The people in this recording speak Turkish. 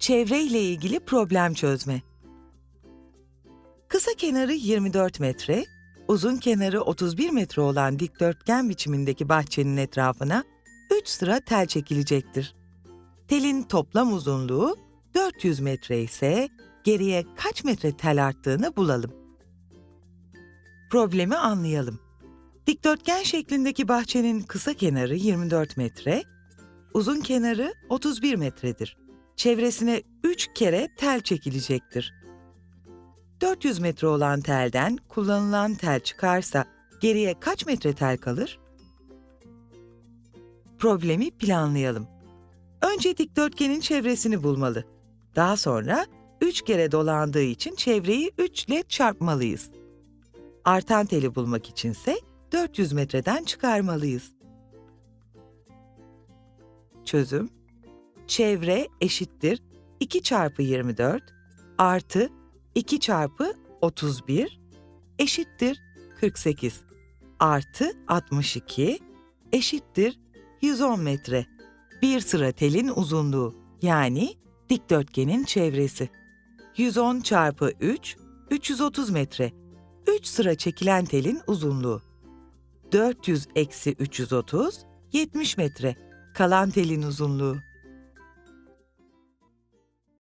Çevre ile ilgili problem çözme. Kısa kenarı 24 metre, uzun kenarı 31 metre olan dikdörtgen biçimindeki bahçenin etrafına 3 sıra tel çekilecektir. Telin toplam uzunluğu 400 metre ise geriye kaç metre tel arttığını bulalım. Problemi anlayalım. Dikdörtgen şeklindeki bahçenin kısa kenarı 24 metre, uzun kenarı 31 metredir. Çevresine 3 kere tel çekilecektir. 400 metre olan telden kullanılan tel çıkarsa geriye kaç metre tel kalır? Problemi planlayalım. Önce dikdörtgenin çevresini bulmalı. Daha sonra 3 kere dolandığı için çevreyi 3 ile çarpmalıyız. Artan teli bulmak içinse 400 metreden çıkarmalıyız. Çözüm Çevre eşittir 2 çarpı 24 artı 2 çarpı 31 eşittir 48 artı 62 eşittir 110 metre. Bir sıra telin uzunluğu yani dikdörtgenin çevresi. 110 çarpı 3 330 metre. 3 sıra çekilen telin uzunluğu. 400 eksi 330 70 metre. Kalan telin uzunluğu.